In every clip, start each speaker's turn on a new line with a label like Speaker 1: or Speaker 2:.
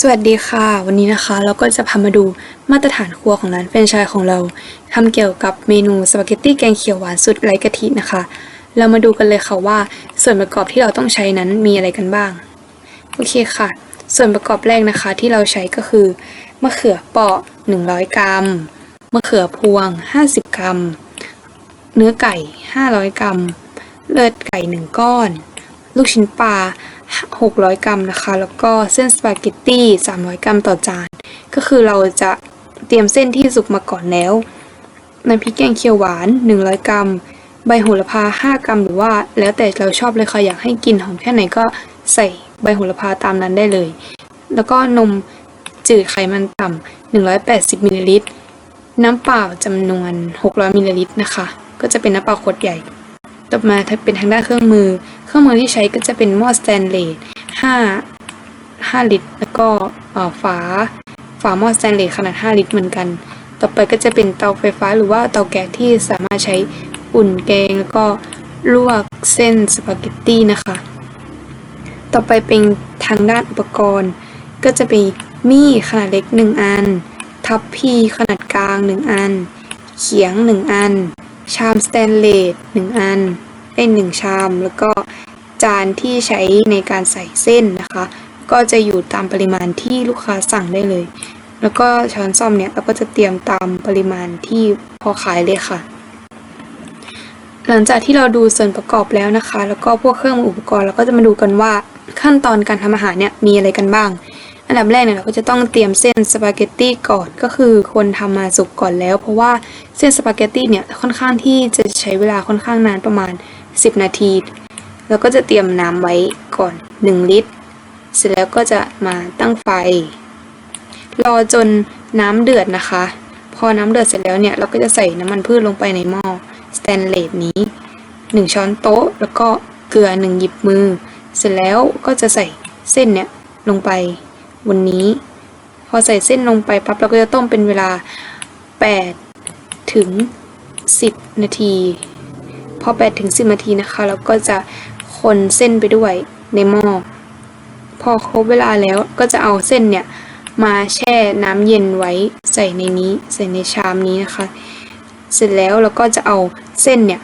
Speaker 1: สวัสดีค่ะ วันนี้นะคะเราก็จะพามาดูมาตรฐานครัวของร้านแฟรนไชส์ของเราทำเกี่ยวกับเมนูสปาเกตตี้แกงเขียวหวานสุดไร้กะทินะคะ เรามาดูกันเลยค่ะว่า ส่วนประกอบที่เราต้องใช้นั้นมีอะไรกันบ้าง โอเคค่ะ ส่วนประกอบแรกนะคะที่เราใช้ก็คือมะเขือเปราะ 100 กรัมมะเขือพวง 50 กรัม เนื้อไก่ 500 กรัม เลือดไก่ 1 ก้อน ลูกชิ้นปลา 600 กรัมนะคะ แล้วก็เส้นสปาเกตตี้ 300 กรัมต่อจาน ก็คือเราจะเตรียมเส้นที่สุกมาก่อนแล้วน้ำพริกแกงเขียวหวาน 100 กรัม ใบโหระพา 5 กรัม หรือว่า แล้วแต่เราชอบเลยค่ะ อยากให้กลินหอมแค่ไหนก็ใส่ใบโหระพาตามนั้นได้เลย แล้วก็นมจืดไขมันต่ำ180มิลลิลิตร น้ำเปล่าจำนวน 600มิลลิลิตรนะคะ ก็จะเป็นน้ำเปล่าขวดใหญ่ ต่อมาถ้าเป็นทางด้านเครื่องมือ เครื่องมือที่ใช้ก็จะเป็นหม้อสแตนเลส5 5 ลิตร แล้วก็ฝาฝาหม้อสแตนเลสขนาด 5 ลิตรเหมือนกัน ต่อไปก็จะเป็นเตาไฟฟ้าหรือว่าเตาแก๊สที่สามารถใช้อุ่นแกงแล้วก็ลวกเส้นสปาเกตตี้นะคะ ต่อไปเป็นทางด้านอุปกรณ์ ก็จะเป็นมีดขนาดเล็ก 1 อัน ทัพพีขนาดกลาง 1 อัน เขียง 1 อัน ชามสแตนเลส 1 อัน ไอ้หนึ่งชาม แล้วก็จานที่ใช้ในการใส่เส้นนะคะ ก็จะอยู่ตามปริมาณที่ลูกค้าสั่งได้เลย แล้วก็ช้อนซ่อมเนี่ยเราก็จะเตรียมตามปริมาณที่พอขายเลยค่ะ หลังจากที่เราดูส่วนประกอบแล้วนะคะ แล้วก็พวกเครื่องมืออุปกรณ์เราก็จะมาดูกันว่าขั้นตอนการทำอาหารเนี่ยมีอะไรกันบ้าง อันดับแรกเนี่ยเราก็จะต้องเตรียมเส้นสปาเกตตี้ก่อนก็คือคนทำมาสุกก่อนแล้ว เพราะว่าเส้นสปาเกตตี้เนี่ยค่อนข้างที่จะใช้เวลาค่อนข้างนานประมาณ 10 นาที แล้วก็จะเตรียมน้ำไว้ก่อน 1 ลิตร เสร็จแล้วก็จะมาตั้งไฟ รอจนน้ำเดือดนะคะ พอน้ำเดือดเสร็จแล้วเนี่ยเราก็จะใส่น้ำมันพืชลงไปในหม้อสแตนเลสนี้ 1 ช้อนโต๊ะ แล้วก็เกลือ 1 หยิบมือ เสร็จแล้วก็จะใส่เส้นเนี่ยลงไป บนนี้ พอใส่เส้นลงไปปั๊บเราก็จะต้มเป็นเวลา 8 ถึง 10 นาที พอ 8 ถึง 10 นาทีนะคะ เราก็จะคนเส้นไปด้วยในหม้อพอครบเวลาแล้วก็จะเอาเส้นเนี่ยมาแช่น้ำเย็นไว้ใส่ในนี้ใส่ในชามนี้นะคะ เสร็จแล้วเราก็จะเอาเส้นเนี่ย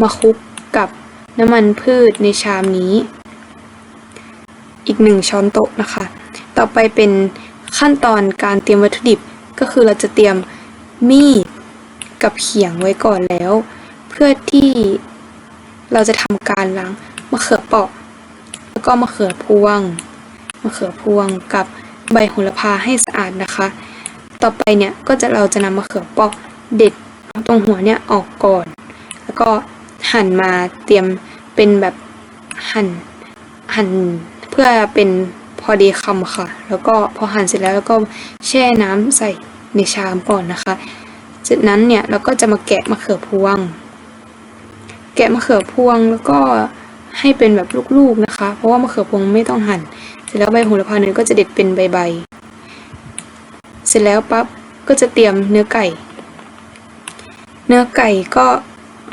Speaker 1: มาคลุกกับน้ำมันพืชในชามนี้ อีกหนึ่งช้อนโต๊ะนะคะ ต่อไปเป็นขั้นตอนการเตรียมวัตถุดิบก็คือเราจะเตรียมมีดกับเขียงไว้ก่อนแล้ว เพื่อที่เราจะทำการล้างมะเขือเปราะ แล้วก็มะเขือพวงมะเขือพวงกับใบโหระพาให้สะอาดนะคะ ต่อไปเนี่ยก็จะเราจะนำมะเขือเปราะเด็ดตรงหัวเนี่ยออกก่อน แล้วก็หั่นมาเตรียมเป็นแบบหั่นหั่นเพื่อเป็น พอดีคำค่ะ แล้วก็พอหั่นเสร็จแล้วแล้วก็แช่น้ำใส่ในชามก่อนนะคะ จากนั้นเนี่ยเราก็จะมาแกะมะเขือพวง แกะมะเขือพวงแล้วก็ให้เป็นแบบลูกๆนะคะ เพราะว่ามะเขือพวงไม่ต้องหั่น เสร็จแล้วใบโหระพาเนี่ยก็จะเด็ดเป็นใบๆ เสร็จแล้วปั๊บก็จะเตรียมเนื้อไก่ เนื้อไก่ก็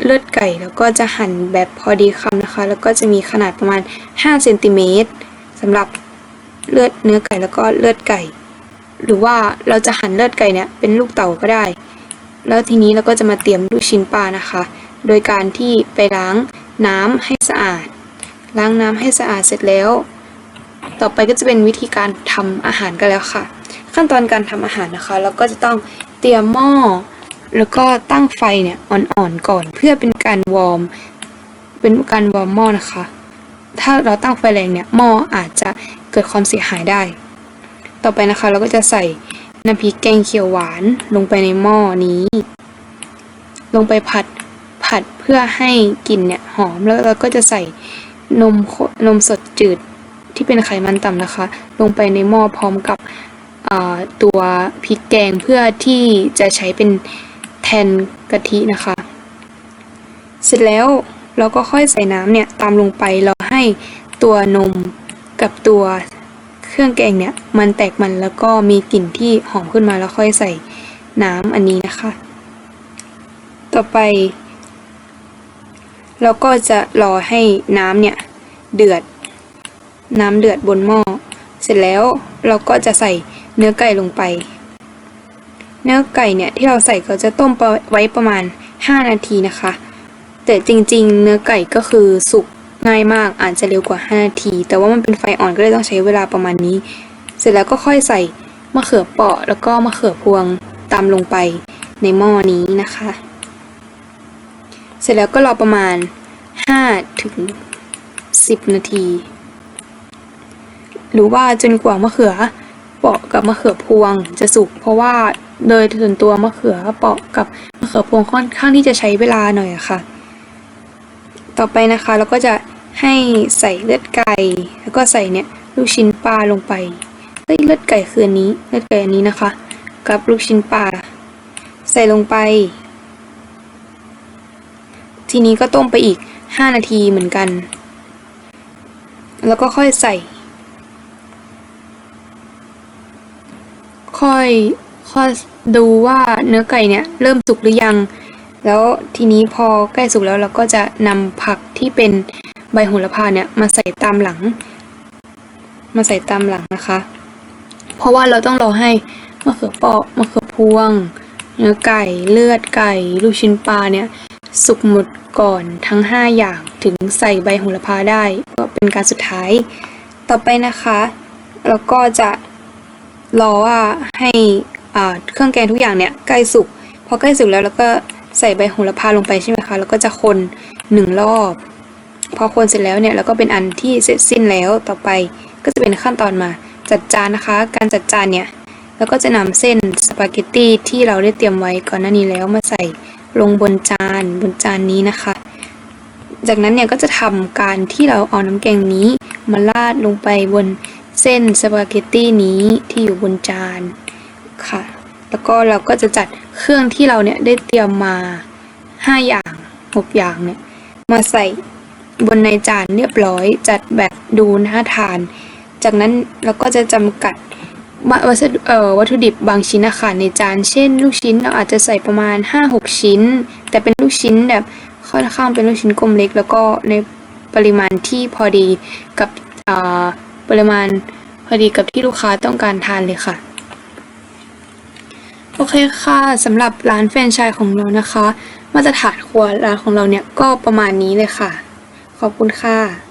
Speaker 1: เลือดไก่แล้วก็จะหั่นแบบพอดีคำนะคะ แล้วก็จะมีขนาดประมาณ5เซนติเมตรสำหรับ เลือดเนื้อไก่แล้วก็เลือดไก่ หรือว่าเราจะหั่นเลือดไก่เนี่ยเป็นลูกเต่าก็ได้ แล้วทีนี้เราก็จะมาเตรียมลูกชิ้นปลานะคะ โดยการที่ไปล้างน้ำให้สะอาด ล้างน้ำให้สะอาดเสร็จแล้ว ต่อไปก็จะเป็นวิธีการทำอาหารกันแล้วค่ะ ขั้นตอนการทำอาหารนะคะเราก็จะต้องเตรียมหม้อแล้วก็ตั้งไฟเนี่ยอ่อนๆก่อน เพื่อเป็นการวอร์มเป็นการวอร์มหม้อนะคะ ถ้าเราตั้งไฟแรงเนี่ยหม้ออาจจะ เกิดความเสียหายได้ ต่อไปนะคะเราก็จะใส่น้ำพริกแกงเขียวหวานลงไปในหม้อนี้ ลงไปผัดผัดเพื่อให้กลิ่นเนี่ยหอมแล้วเราก็จะใส่นมนมสดจืดที่เป็นไขมันต่ำนะคะ ลงไปในหม้อพร้อมกับตัวพริกแกงเพื่อที่จะใช้เป็นแทนกะทินะคะ เสร็จแล้วเราก็ค่อยใส่น้ำเนี่ยตามลงไปเราให้ตัวนม กับตัวเครื่องแกงเนี่ย มันแตกมันแล้วก็มีกลิ่นที่หอมขึ้นมาแล้วค่อยใส่น้ำอันนี้นะคะ ต่อไป เราก็จะรอให้น้ำเนี่ย เดือด น้ำเดือดบนหม้อ เสร็จแล้วเราก็จะใส่เนื้อไก่ลงไป เนื้อไก่เนี่ยที่เราใส่ก็จะต้มไว้ประมาณ 5 นาทีนะคะ แต่จริงๆ เนื้อไก่ก็คือสุก ง่ายมากอาจจะเร็วกว่า 5 นาที แต่ว่ามันเป็นไฟอ่อนก็เลยต้องใช้เวลาประมาณนี้ เสร็จแล้วก็ค่อยใส่มะเขือเปราะแล้วก็มะเขือพวงตามลงไปในหม้อนี้นะคะ เสร็จแล้วก็รอประมาณ 5 ถึง 10 นาที หรือว่าจนกว่ามะเขือเปราะกับมะเขือพวงจะสุก เพราะว่าโดยส่วนตัวมะเขือเปราะกับมะเขือพวงค่อนข้างที่จะใช้เวลาหน่อยอะค่ะ ต่อไปนะคะเราก็จะให้ใส่เลือดไก่ แล้วก็ใส่เนี่ยลูกชิ้นปลาลงไปเฮ้ยเลือดไก่คืออันนี้เลือดไก่อันนี้นะคะ กับลูกชิ้นปลาใส่ลงไป ทีนี้ก็ต้มไปอีก 5 นาทีเหมือนกัน แล้วก็ค่อยใส่ ค่อยค่อยดูว่าเนื้อไก่เนี่ยเริ่มสุกหรือยัง แล้วทีนี้พอใกล้สุกแล้วเราก็จะนำผักที่เป็นใบโหระพาเนี่ยมาใส่ตามหลัง มาใส่ตามหลังนะคะ เพราะว่าเราต้องรอให้มะเขือเปาะมะเขือพวง เนื้อไก่เลือดไก่ ลูกชิ้นปลาเนี่ยสุกหมดก่อนทั้ง 5 อย่างถึงใส่ใบโหระพาได้ก็เป็นการสุดท้าย ต่อไปนะคะเราก็จะรอว่าให้เครื่องแกงทุกอย่างเนี่ยใกล้สุกพอใกล้สุกแล้วเราก็ ใส่ใบโหระพาลงไปใช่ไหมคะ แล้วก็จะคนหนึ่งรอบ พอคนเสร็จแล้วเนี่ยเราก็เป็นอันที่เสร็จสิ้นแล้วต่อไปก็จะเป็นขั้นตอนมาจัดจานนะคะ การจัดจานเนี่ยเราก็จะนำเส้นสปาเกตตี้ที่เราได้เตรียมไว้ก่อนหน้านี้แล้วมาใส่ลงบนจานบนจานนี้นะคะ จากนั้นเนี่ยก็จะทำการที่เราเอาน้ำแกงนี้มาราดลงไปบนเส้นสปาเกตตี้นี้ที่อยู่บนจานค่ะ แล้วก็เราก็จะจัดเครื่องที่เราเนี่ยได้เตรียมมา 5 อย่าง 6 อย่างเนี่ยมาใส่บนในจานเรียบร้อย จัดแบบดูน่าทาน จากนั้นเราก็จะจำกัดวัสดุวัตถุดิบบางชิ้นนะคะในจาน เช่น ลูกชิ้นเราอาจจะใส่ประมาณ 5-6 ชิ้น แต่เป็นลูกชิ้นแบบค่อนข้างเป็นลูกชิ้นกลมเล็ก แล้วก็ในปริมาณที่พอดีกับปริมาณพอดีกับที่ลูกค้าต้องการทานเลยค่ะ โอเคค่ะสำหรับร้านแฟรนไชส์ของเรานะคะ มาตรฐานครัวร้านของเราเนี่ยก็ประมาณนี้เลยค่ะ ขอบคุณค่ะ